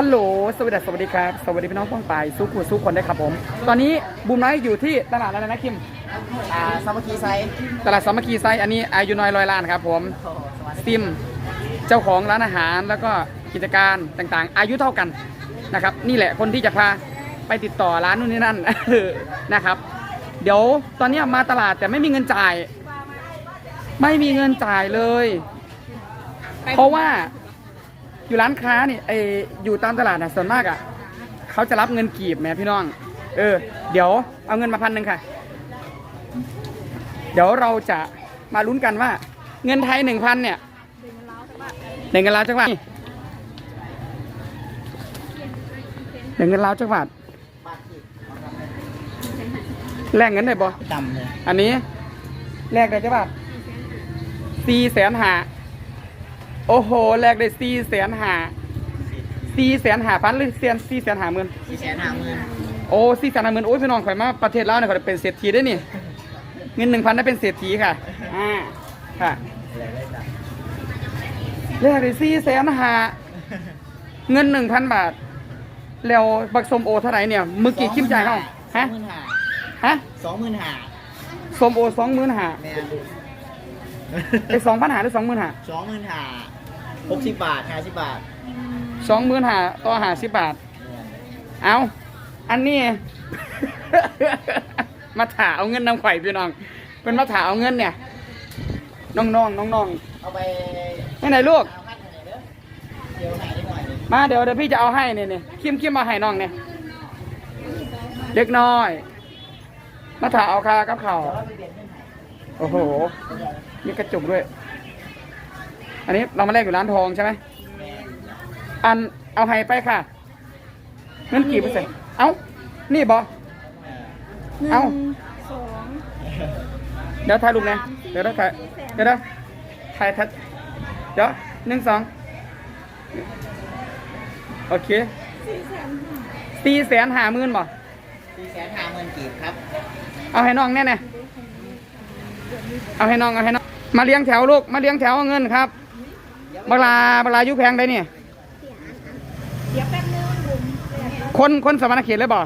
ฮัลโหล สวัสดีสวัสดีครับ สวัสดีพี่น้องป้องปายสู้กูสู้คนได้ครับผม ตอนนี้บูมน้อยอยู่ที่ตลาดอะไรนะคิม อ่าสามัคคีไซส์ตลาดสามัคคีไซส์อันนี้อายุน้อยร้อยล้านครับผมโอ้โหสวัสดีซิม เจ้าของร้านอาหารแล้วก็กิจการต่างๆ อายุเท่ากันนะครับ นี่แหละคนที่จะพาไปติดต่อร้านนู่นนี่นั่นนะครับ เดี๋ยวตอนนี้มาตลาดแต่ไม่มีเงินจ่าย ไม่มีเงินจ่ายเลย เพราะว่า อยู่ร้านค้านี่ไออยู่ตามตลาดน่ะส่วนมากอะเขาจะรับเงินกีบแหมพี่น้อง เออ เดี๋ยวเอาเงินมาพันหนึ่งค่ะ เดี๋ยวเราจะมาลุ้นกันว่า เงินไทยหนึ่งพันเนี่ยหนึ่งเงินล้านจักบาทหนึ่งเงินล้านจักบาทบาทอีกแลกเงินได้บ่ต่ำเลยอันนี้แลกได้จักบาทสี่แสนหา โอ้โห แลกได้สี่แสนหาสี่แสนหาพันหรือเสียนสี่แสนหาหมื่นสี่แสนห้าหมื่นโอ้สี่แสนหาหมื่นโอ้ยพี่น้องข่อยมาประเทศลาวเนี่ยข่อยเป็นเศรษฐีได้นี่เงินหนึ่งพันได้เป็นเศรษฐีค่ะอ่าค่ะอะไรได้จ้ะแลกได้สี่แสนหาเงินหนึ่งพันบาท แล้วบักสมโอเท่าไหร่เนี่ยเมื่อกี้คิมจ่ายเขาฮะฮะสองหมื่นห้าสมโอสองหมื่นหาแม่ไอ้สองพันหาหรือสองหมื่นหาสองหมื่นห้า หกสิบบาทห้าสิบบาทสองหมื่นหาต่อหาสิบบาท เอาอันนี้ มาถาเอาเงินนำไข่พี่น้อง เป็นมาถาเอาเงินเนี่ย น้องๆน้องเอาไปๆไม่ไหนลูก เอาพันหน่อยเด้อเดี๋ยวไหนได้หน่อยหนึ่งมาเดี๋ยวเดี๋ยวพี่จะเอาให้เนี่ยเนี่ยคิมคิมมาให้น้องเนี่ยเล็กน้อย มาถาเอาคากับเข่าวเดี๋ยวเราไปเปลี่ยนเงื่อนไขโอ้โห มีกระจุกด้วย อันนี้เรามาแลกอยู่ร้านทองใช่ไหมอันเอาให้ไปค่ะเงินกี่เปอร์เซ็นต์เอ้า นี่บอเอ้า สองเดี๋ยวถ่ายรูปนะเดี๋ยวเราถ่ายเดี๋ยวนะถ่ายทัดเดี๋ยวหนึ่งสองโอเคสี่แสนห้าสี่แสนห้าหมื่นบ่สี่แสนห้าหมื่นกีบครับ เอาให้น้องแน่แน่เอาให้น้องเอาให้น้อง มาเลี้ยงแถวลูก มาเลี้ยงแถวเอาเงินครับ เวลาเวลาอยุแพงได้เนี่ยเดี๋ยวแป๊บนึงบุ๋มเดี๋ยวคนคนสวรรณเขตเลยบ่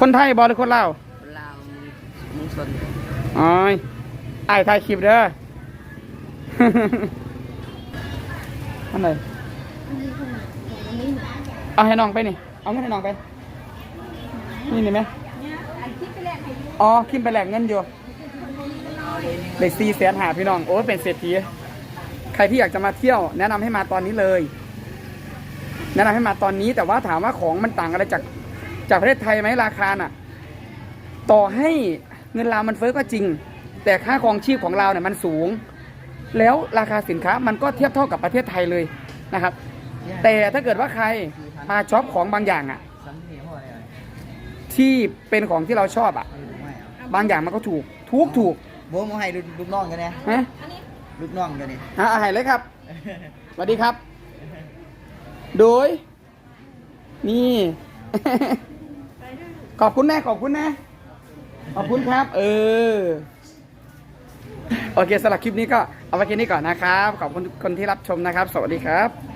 คนไทยบ่หรือคนลาวลาวมุงชนอ๋อยไอ้ายถ่ายคลิปเด้อ อันไหนอันนี้คนไหนอันนี้หนูเอาให้น้องไปนี่ เอาเงินให้น้องไป นี่นี่ไหมเนี่ยอันที่ไปแลกให้ดูอ๋อคิมไปแหลกเงินอยู่เลยสี่แสนหาพี่น้อง โอ้ยเป็นเศรษฐี ใครที่อยากจะมาเที่ยว แนะนำให้มาตอนนี้เลย แนะนำให้มาตอนนี้ แต่ว่าถามว่าของมันต่างอะไรจากจากประเทศไทยไหมราคาน่ะ ต่อให้เงินลาวมันเฟ้อก็จริง แต่ค่าครองชีพของเราเนี่ยมันสูง แล้วราคาสินค้ามันก็เทียบเท่ากับประเทศไทยเลยนะครับ แต่ถ้าเกิดว่าใครมาช็อปของบางอย่างอะสันนิษฐานว่าอะไรที่เป็นของที่เราชอบอะไม่เอาบางอย่างมันก็ถูก ถูกถูกโบ้มาให้ลูกน้องกันเนี่ยฮะ ลูกน้องกันนี่อะอาหารเลยครับสวัสดีครับ โดย นี่ ขอบคุณแน่ขอบคุณแน่ขอบคุณครับ เออ โอเคสำหรับคลิปนี้ก็เอาไว้แค่นี้ก่อนนะครับ ขอบคุณทุกคนที่รับชมนะครับ สวัสดีครับ